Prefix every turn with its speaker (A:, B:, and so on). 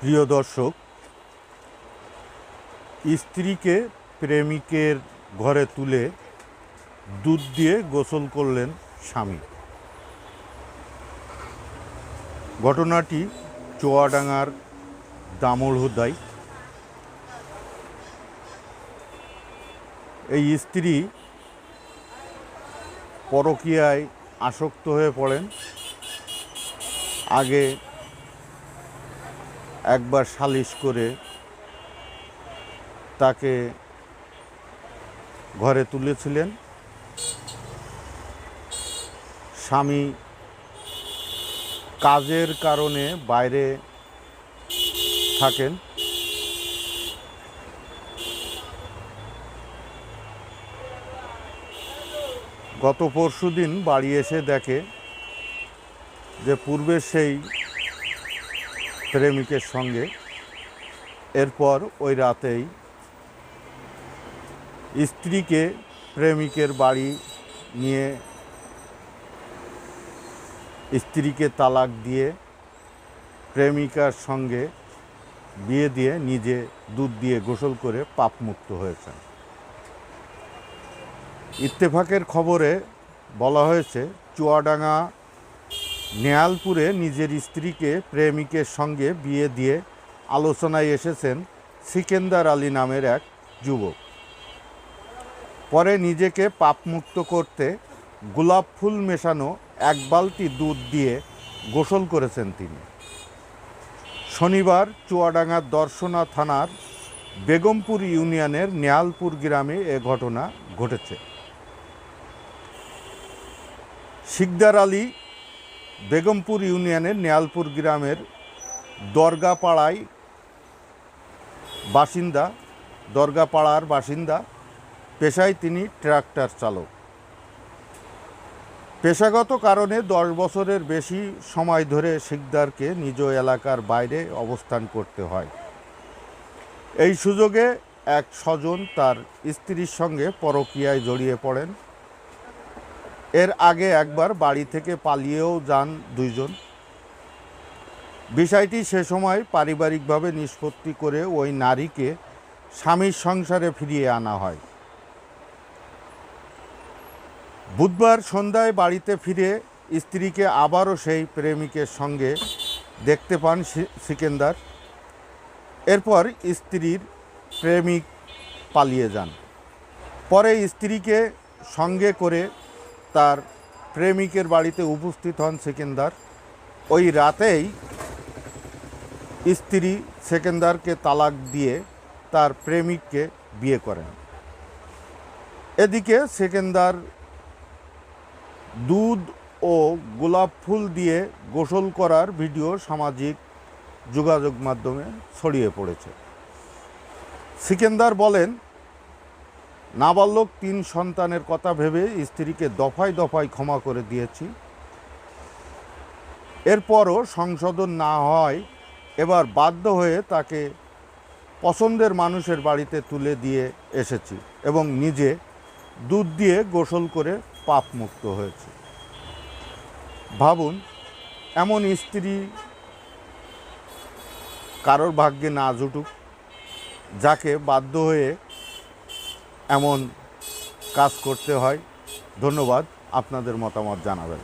A: প্রিয় দর্শক, স্ত্রীকে প্রেমিকের ঘরে তুলে দুধ দিয়ে গোসল করলেন স্বামী। ঘটনাটি চুয়াডাঙ্গার দামড়হুদায় এই স্ত্রী পরকীয়ায় আসক্ত হয়ে পড়েন। আগে একবার সালিশ করে তাকে ঘরে তুলেছিলেন। স্বামী কাজের কারণে বাইরে থাকেন। গত পরশু দিন বাড়ি এসে দেখে যে পূর্বে সেই প্রেমিকের সঙ্গে। এরপর ওই রাতেই স্ত্রীকে প্রেমিকের বাড়ি নিয়ে স্ত্রীকে তালাক দিয়ে প্রেমিকার সঙ্গে বিয়ে দিয়ে নিজে দুধ দিয়ে গোসল করে পাপমুক্ত হয়েছেন। ইত্তেফাকের খবরে বলা হয়েছে, চুয়াডাঙ্গা নেয়ালপুরে নিজের স্ত্রীকে প্রেমিকের সঙ্গে বিয়ে দিয়ে আলোচনায় এসেছেন সিকেন্দার আলী নামের এক যুবক। পরে নিজেকে পাপমুক্ত করতে গোলাপ ফুল মেশানো এক বালতি দুধ দিয়ে গোসল করেছেন তিনি। শনিবার চুয়াডাঙ্গার দর্শনা থানার বেগমপুর ইউনিয়নের নেয়ালপুর গ্রামে এ ঘটনা ঘটেছে। শিকদার আলী বেগমপুর ইউনিয়নের নেয়ালপুর গ্রামের দরগাপাড়ায় বাসিন্দা, দরগাপাড়ার বাসিন্দা, পেশায় তিনি ট্রাক্টর চালক। পেশাগত কারণে দশ বছরের বেশি সময় ধরে শিকদারকে নিজ এলাকার বাইরে অবস্থান করতে হয়। এই সুযোগে এক স্বজন তার স্ত্রীর সঙ্গে পরকীয়ায় জড়িয়ে পড়েন। এর আগে একবার বাড়ি থেকে পালিয়েও যান দুইজন। বিষয়টি সে সময় পারিবারিকভাবে নিষ্পত্তি করে ওই নারীকে স্বামীর সংসারে ফিরিয়ে আনা হয়। বুধবার সন্ধ্যায় বাড়িতে ফিরে স্ত্রীকে আবারও সেই প্রেমিকের সঙ্গে দেখতে পান সিকেন্দার। এরপর স্ত্রীর প্রেমিক পালিয়ে যান। পরে স্ত্রীকে সঙ্গে করে তার প্রেমিকের বাড়িতে উপস্থিত হন সেকেন্দার। ওই রাতেই স্ত্রী সেকেন্দারকে তালাক দিয়ে তার প্রেমিককে বিয়ে করেন। এদিকে সেকেন্দার দুধ ও গোলাপ ফুল দিয়ে গোসল করার ভিডিও সামাজিক যোগাযোগ মাধ্যমে ছড়িয়ে পড়েছে। সিকেন্দার বলেন নাবালক তিন সন্তানের কথা ভেবে স্ত্রীকে দফায় দফায় ক্ষমা করে দিয়েছি। এরপরও সংশোধন না হয়, এবার বাধ্য হয়ে তাকে পছন্দের মানুষের বাড়িতে তুলে দিয়ে এসেছি এবং নিজে দুধ দিয়ে গোসল করে পাপ মুক্ত হয়েছে। ভাবুন, এমন স্ত্রী কারোর ভাগ্যে না জুটুক, যাকে বাধ্য হয়ে এমন কাজ করতে হয়। ধন্যবাদ। আপনাদের মতামত জানাবেন।